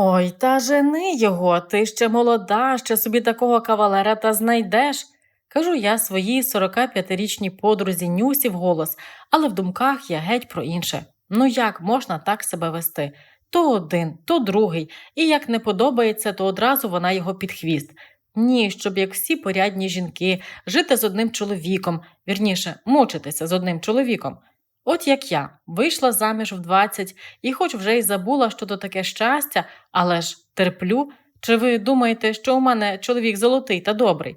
Ой, та жени його, ти ще молода, ще собі такого кавалера та знайдеш. Кажу я своїй 45-річній подрузі Нюсі вголос, але в думках я геть про інше. Ну як можна так себе вести? То один, то другий, і як не подобається, то одразу вона його під хвіст. Ні, щоб як всі порядні жінки, жити з одним чоловіком, вірніше, мучитися з одним чоловіком. От як я вийшла заміж в 20 і хоч вже й забула, що то таке щастя, але ж терплю. Чи ви думаєте, що у мене чоловік золотий та добрий?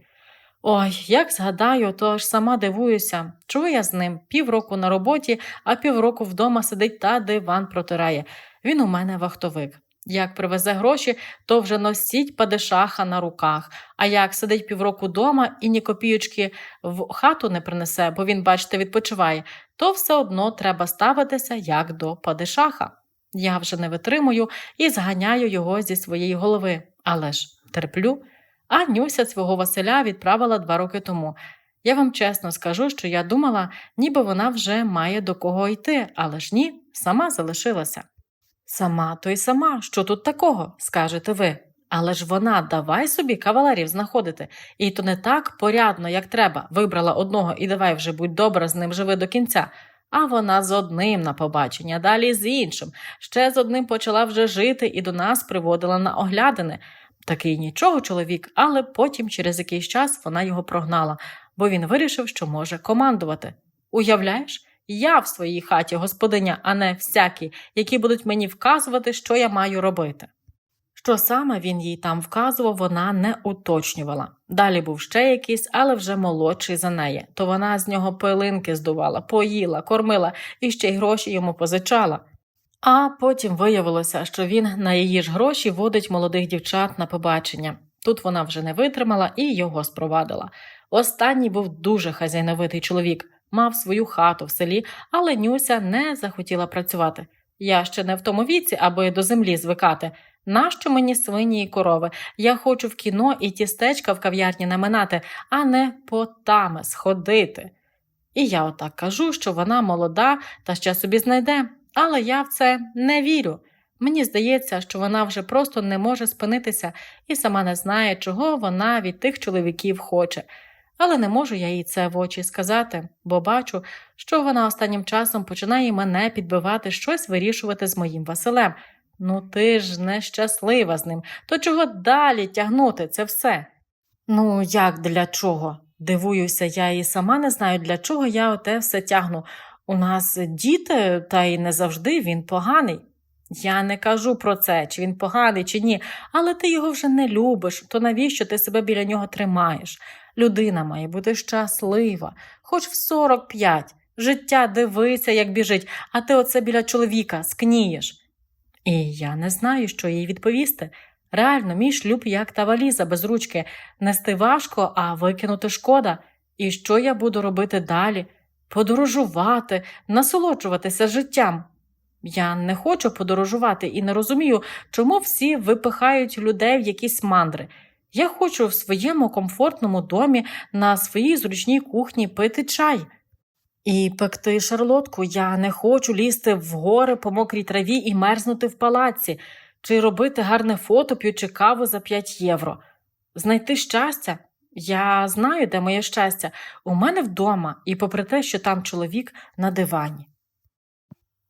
Ой, як згадаю, то аж сама дивуюся, чого я з ним півроку на роботі, а півроку вдома сидить та диван протирає. Він у мене вахтовик. Як привезе гроші, то вже носіть падишаха на руках. А як сидить півроку дома і ні копійочки в хату не принесе, бо він, бачите, відпочиває, то все одно треба ставитися як до падишаха. Я вже не витримую і зганяю його зі своєї голови, але ж терплю. А Нюся свого Василя відправила два роки тому. Я вам чесно скажу, що я думала, ніби вона вже має до кого йти, але ж ні, сама залишилася. Сама то й сама, що тут такого, скажете ви. Але ж вона давай собі кавалерів знаходити, і то не так порядно, як треба, вибрала одного і давай вже будь добра, з ним живи до кінця. А вона з одним на побачення, далі з іншим. Ще з одним почала вже жити і до нас приводила на оглядини. Такий нічого чоловік, але потім через якийсь час вона його прогнала, бо він вирішив, що може командувати. Уявляєш, я в своїй хаті господиня, а не всякі, які будуть мені вказувати, що я маю робити. Що саме він їй там вказував, вона не уточнювала. Далі був ще якийсь, але вже молодший за неї, то вона з нього пилинки здувала, поїла, кормила і ще й гроші йому позичала. А потім виявилося, що він на її ж гроші водить молодих дівчат на побачення. Тут вона вже не витримала і його спровадила. Останній був дуже хазяйновитий чоловік, мав свою хату в селі, але Нюся не захотіла працювати. Я ще не в тому віці, аби до землі звикати. Нащо мені свині і корови? Я хочу в кіно і тістечка в кав'ярні наминати, а не потами сходити. І я отак кажу, що вона молода та ще собі знайде, але я в це не вірю. Мені здається, що вона вже просто не може спинитися і сама не знає, чого вона від тих чоловіків хоче. Але не можу я їй це в очі сказати, бо бачу, що вона останнім часом починає мене підбивати щось вирішувати з моїм Василем. Ну ти ж нещаслива з ним, то чого далі тягнути це все? Ну, як для чого? Дивуюся, я і сама не знаю, для чого я оте все тягну. У нас діти, та й не завжди він поганий. Я не кажу про це, чи він поганий, чи ні, але ти його вже не любиш, то навіщо ти себе біля нього тримаєш? Людина має бути щаслива, хоч в 45. Життя дивися, як біжить, а ти оце біля чоловіка скнієш. І я не знаю, що їй відповісти. Реально, мій шлюб як та валіза без ручки, нести важко, а викинути шкода. І що я буду робити далі? Подорожувати, насолоджуватися життям. Я не хочу подорожувати і не розумію, чому всі випихають людей в якісь мандри. Я хочу в своєму комфортному домі на своїй зручній кухні пити чай. І пекти шарлотку я не хочу лізти в гори по мокрій траві і мерзнути в палаці, чи робити гарне фото, п'ючи каву за 5 євро. Знайти щастя? Я знаю, де моє щастя. У мене вдома, і попри те, що там чоловік на дивані.